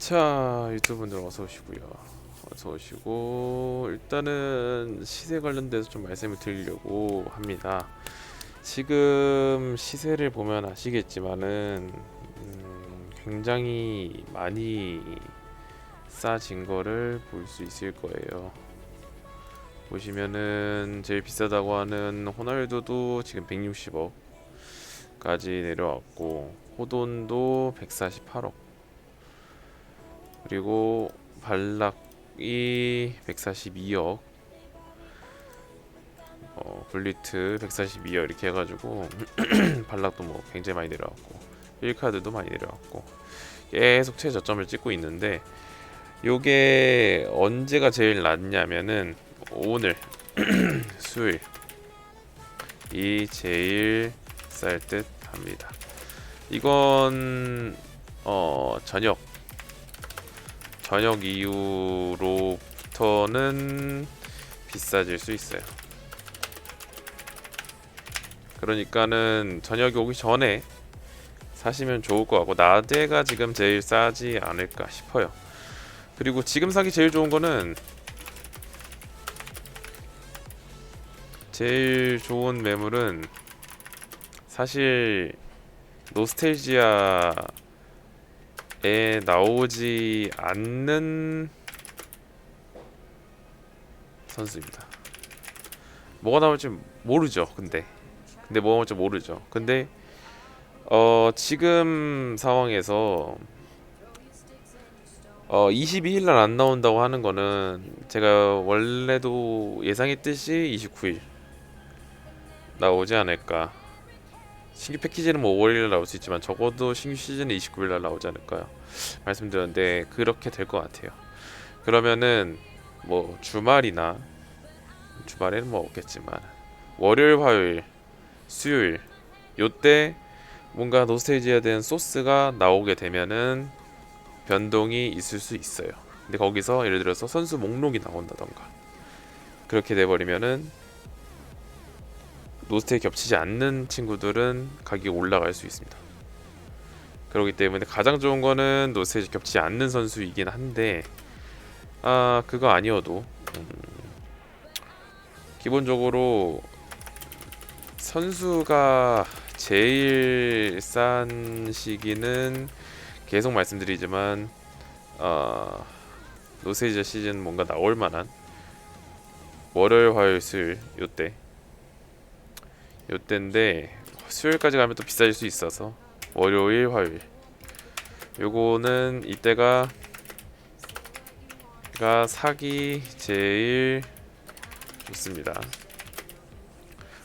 자 유튜브분들 어서 오시고요. 어서 오시고 일단은 시세 관련돼서 좀 말씀을 드리려고 합니다. 지금 시세를 보면 아시겠지만은 음, 굉장히 많이 싸진 거를 볼 수 있을 거예요. 보시면은 제일 비싸다고 하는 호날두도 지금 160억까지 내려왔고 호돈도 148억 그리고 발락이 142억. 어, 블리트 142억 이렇게 해가지고 발락도 뭐 굉장히 많이 내려왔고 1카드도 많이 내려왔고 계속 최저점을 찍고 있는데 요게 언제가 제일 낮냐면은 오늘 수요일. 이 제일 쌀 듯 합니다. 이건 어 저녁 저녁 이후로부터는 비싸질 수 있어요. 그러니까는 저녁이 오기 전에 사시면 좋을 것 같고 낮에가 지금 제일 싸지 않을까 싶어요. 그리고 지금 사기 제일 좋은 거는 제일 좋은 매물은 사실 노스텔지아 에 나오지 않는 선수입니다. 뭐가 나올지 모르죠. 근데 근데 뭐가 나올지 모르죠. 근데 어 지금 상황에서 어 22일 날 안 나온다고 하는 거는 제가 원래도 예상했듯이 29일 나오지 않을까 신규 패키지는 뭐 5월일 나올 수 있지만 적어도 신규 시즌은 29일 날 나오지 않을까요? 말씀드렸는데 그렇게 될 것 같아요. 그러면은 뭐 주말이나 주말에는 뭐 없겠지만 월요일, 화요일, 수요일 요때 뭔가 노스테이지에 대한 소스가 나오게 되면은 변동이 있을 수 있어요. 근데 거기서 예를 들어서 선수 목록이 나온다던가 그렇게 돼버리면은 노스테이 겹치지 않는 친구들은 가격이 올라갈 수 있습니다. 그렇기 때문에 가장 좋은 거는 노스테이 겹치지 않는 선수이긴 한데 아 그거 아니어도 음, 기본적으로 선수가 제일 싼 시기는 계속 말씀드리지만 어, 노세이저 시즌 뭔가 나올 만한 월요일 화요일 수요일 요때 요때인데 수요일까지 가면 또 비싸질 수 있어서 월요일 화요일 요거는 이때가 가 사기 제일 좋습니다.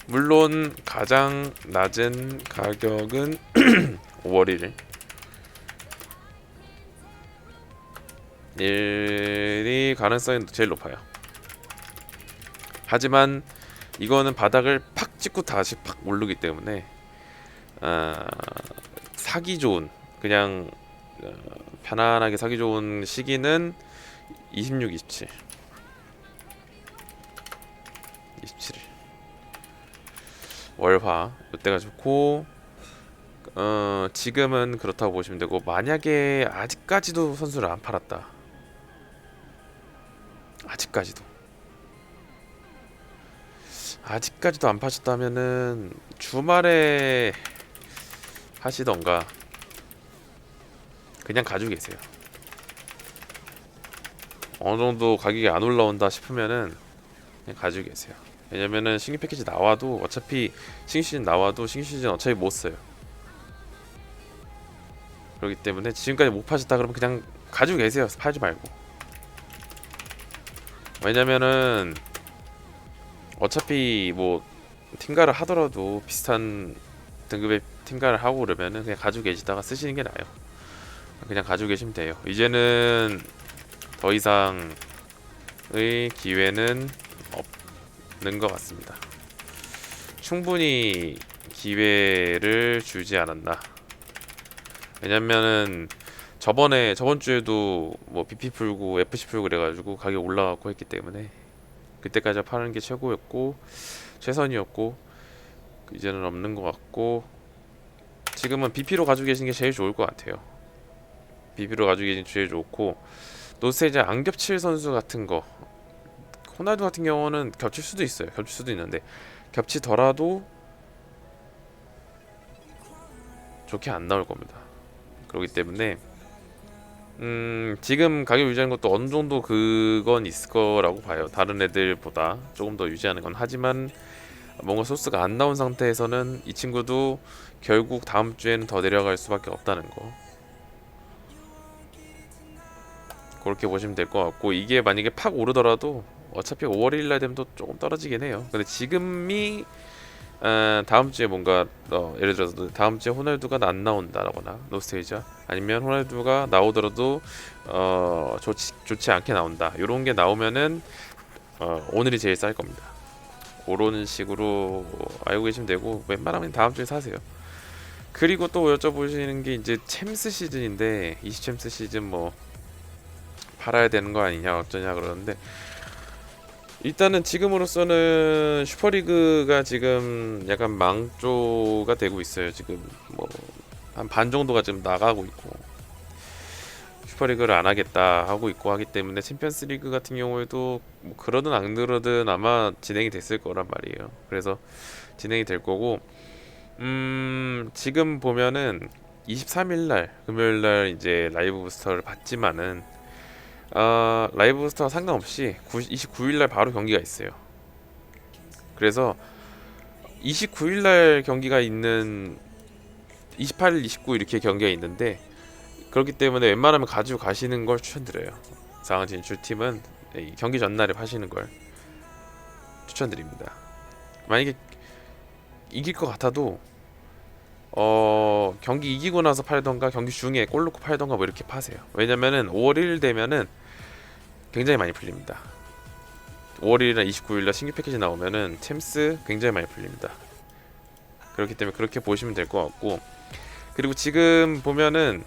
물론 가장 낮은 가격은 5월 1일 일이 가능성이 제일 높아요. 하지만 이거는 바닥을 팍 찍고 다시 팍 오르기 때문에 아, 사기 좋은 그냥 어, 편안하게 사기 좋은 시기는 26, 27 27일 월화 이때가 좋고 어, 지금은 그렇다고 보시면 되고 만약에 아직까지도 선수를 안 팔았다. 아직까지도 아직까지도 안 파셨다면은 주말에 하시던가 그냥 가지고 계세요. 어느 정도 가격이 안 올라온다 싶으면은 그냥 가지고 계세요. 왜냐면은 신규 패키지 나와도 어차피 신규 시즌 나와도 신규 시즌 어차피 못 써요. 그렇기 때문에 지금까지 못 파셨다 그러면 그냥 가지고 계세요. 팔지 말고. 왜냐면은 어차피 뭐 팀가를 하더라도 비슷한 등급의 팀가를 하고 그러면은 그냥 가지고 계시다가 쓰시는 게 나아요. 그냥 가지고 계시면 돼요. 이제는 더 이상의 기회는 없는 것 같습니다. 충분히 기회를 주지 않았나. 왜냐면은 저번에 저번 주에도 뭐 BP 풀고 FC 풀고 그래가지고 가격 올라가고 했기 때문에 그때까지 파는 게 최고였고 최선이었고 이제는 없는 것 같고 지금은 BP로 가지고 계신 게 제일 좋을 것 같아요. 비비로 가지고 계신 제일 좋고 노스에 이제 안 겹칠 선수 같은 거 호날두 같은 경우는 겹칠 수도 있어요. 겹칠 수도 있는데 겹치더라도 좋게 안 나올 겁니다. 그렇기 때문에 음 지금 가격 유지하는 것도 어느 정도 그건 있을 거라고 봐요. 다른 애들보다 조금 더 유지하는 건 하지만 뭔가 소스가 안 나온 상태에서는 이 친구도 결국 다음 주에는 더 내려갈 수밖에 없다는 거. 그렇게 보시면 될 것 같고 이게 만약에 팍 오르더라도 어차피 5월 1일 날 되면 또 조금 떨어지긴 해요. 근데 지금이 어, 다음 주에 뭔가 어, 예를 들어서 다음 주에 호날두가 안 나온다라거나 노스테이저 아니면 호날두가 나오더라도 어, 좋지 좋지 않게 나온다. 이런 게 나오면은 어, 오늘이 제일 쌀 겁니다. 그런 식으로 알고 계시면 되고 웬만하면 다음 주에 사세요. 그리고 또 여쭤보시는 게 이제 챔스 시즌인데 20챔스 시즌 뭐 팔아야 되는 거 아니냐 어쩌냐 그러는데 일단은 지금으로서는 슈퍼리그가 지금 약간 망조가 되고 있어요. 지금 뭐 한 반 정도가 지금 나가고 있고 슈퍼리그를 안 하겠다 하고 있고 하기 때문에 챔피언스리그 같은 경우에도 뭐 그러든 안 그러든 아마 진행이 됐을 거란 말이에요. 그래서 진행이 될 거고 음 지금 보면은 23일 날 금요일 날 이제 라이브 부스터를 받지만은 아 라이브 부스터 상관없이 29일 날 바로 경기가 있어요. 그래서 29일 날 경기가 있는 28일, 29 이렇게 경기가 있는데 그렇기 때문에 웬만하면 가지고 가시는 걸 추천드려요. 상황 진출팀은 이 경기 전날에 파시는 걸 추천드립니다. 만약에 이길 것 같아도 어 경기 이기고 나서 팔던가 경기 중에 골 넣고 팔던가 뭐 이렇게 파세요. 왜냐면은 5월 1일 되면은 굉장히 많이 풀립니다. 5월 1일이나 29일날 신규 패키지 나오면은 챔스 굉장히 많이 풀립니다. 그렇기 때문에 그렇게 보시면 될 것 같고 그리고 지금 보면은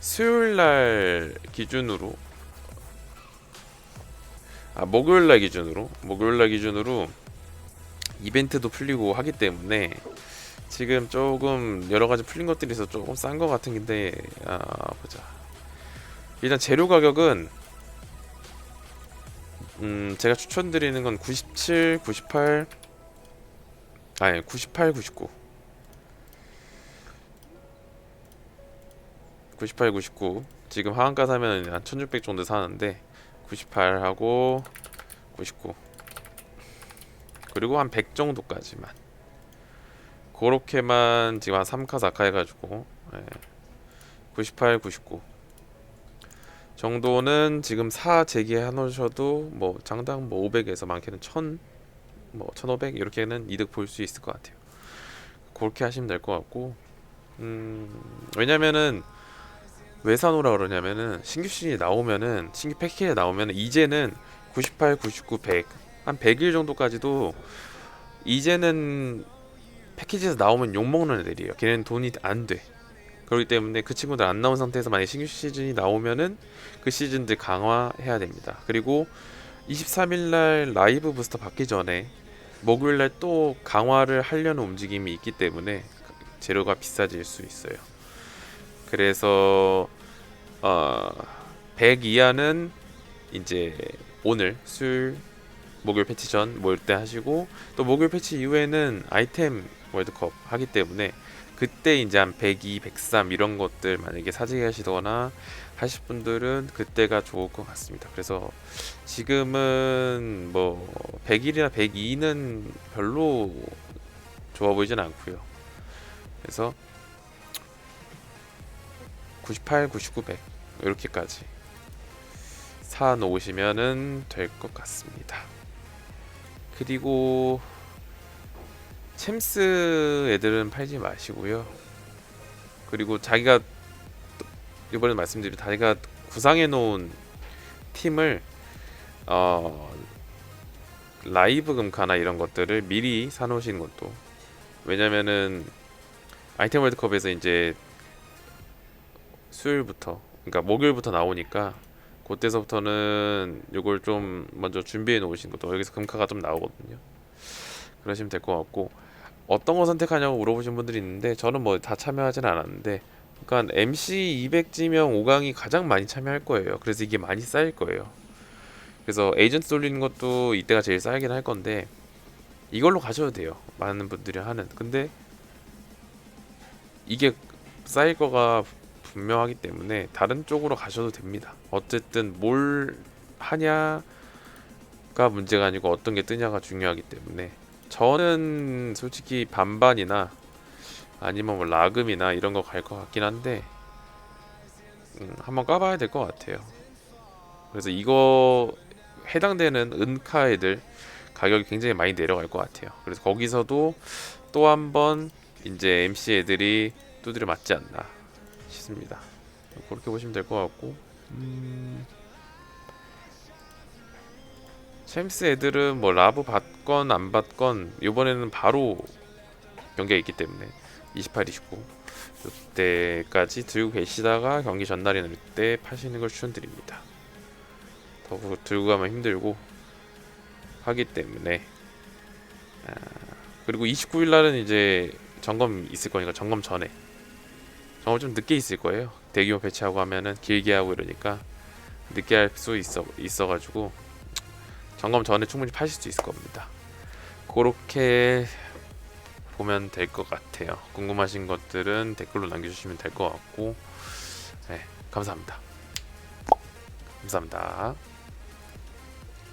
수요일 날 기준으로 아 목요일 날 기준으로 목요일 날 기준으로 이벤트도 풀리고 하기 때문에 지금 조금 여러 가지 풀린 것들이 있어 조금 싼 것 같은 데 아 보자. 일단 재료 가격은 음 제가 추천드리는 건 97, 98 아니 98, 99 98, 99 지금 하한가 사면 한 1600 정도 사는데 98하고 99 그리고 한 100 정도까지만 그렇게만 지금 한 3카 4카 해가지고 예. 98, 99 정도는 지금 사 제기해 놓으셔도 뭐 장당 뭐 500에서 많게는 1000, 뭐 1500 이렇게는 이득 볼 수 있을 것 같아요. 그렇게 하시면 될 것 같고 음 왜냐면은 왜 사놓으라 그러냐면은 신규 시즌이 나오면은 신규 패키지에 나오면은 이제는 98, 99, 100 한 100일 정도까지도 이제는 패키지에서 나오면 욕먹는 애들이에요. 걔네는 돈이 안 돼. 그렇기 때문에 그 친구들 안 나온 상태에서 만약 신규 시즌이 나오면은 그 시즌들 강화해야 됩니다. 그리고 23일 날 라이브 부스터 받기 전에 목요일 날 또 강화를 하려는 움직임이 있기 때문에 재료가 비싸질 수 있어요. 그래서 어 100 이하는 이제 오늘 술 목요일 패치 전 모일 때 하시고 또 목요일 패치 이후에는 아이템 월드컵 하기 때문에 그때 이제 한 102, 103 이런 것들 만약에 사재기 하시거나 하실 분들은 그때가 좋을 것 같습니다. 그래서 지금은 뭐 101이나 102는 별로 좋아 보이진 않고요. 그래서 98, 99, 100 이렇게까지 사 놓으시면은 될 것 같습니다. 그리고 챔스 애들은 팔지 마시고요. 그리고 자기가 이번에 말씀드린 자기가 구상해 놓은 팀을 어 라이브 금카나 이런 것들을 미리 사 놓으시는 것도 왜냐면은 아이템 월드컵에서 이제 수요일부터 그러니까 목요일부터 나오니까 그때서부터는 이걸 좀 먼저 준비해 놓으신 것도 여기서 금카가 좀 나오거든요. 그러시면 될 것 같고 어떤 거 선택하냐고 물어보신 분들이 있는데 저는 뭐 다 참여하진 않았는데 그러니까 MC 200지명 5강이 가장 많이 참여할 거예요. 그래서 이게 많이 쌓일 거예요. 그래서 에이전트 돌리는 것도 이때가 제일 쌓이긴 할 건데 이걸로 가셔도 돼요. 많은 분들이 하는. 근데 이게 쌓일 거가 분명하기 때문에 다른 쪽으로 가셔도 됩니다. 어쨌든 뭘 하냐가 문제가 아니고 어떤 게 뜨냐가 중요하기 때문에 저는 솔직히 반반이나 아니면 뭐 라금이나 이런 거 갈 것 같긴 한데 음, 한번 까봐야 될 것 같아요. 그래서 이거 해당되는 은카 애들 가격이 굉장히 많이 내려갈 것 같아요. 그래서 거기서도 또 한 번 이제 MC 애들이 두드려 맞지 않나 싶습니다. 그렇게 보시면 될 것 같고 음... 챔스 애들은 뭐 라브 받건 안 받건 이번에는 바로 경기가 있기 때문에 28, 29 이때까지 들고 계시다가 경기 전날이나 이때 파시는 걸 추천드립니다. 더욱 들고 가면 힘들고 하기 때문에 아, 그리고 29일 날은 이제 점검 있을 거니까 점검 전에 점검 좀 늦게 있을 거예요. 대규모 배치하고 하면은 길게 하고 이러니까 늦게 할 수 있어 있어가지고 점검 전에 충분히 파실 수 있을 겁니다. 그렇게 보면 될 것 같아요. 궁금하신 것들은 댓글로 남겨주시면 될 것 같고, 네, 감사합니다. 감사합니다.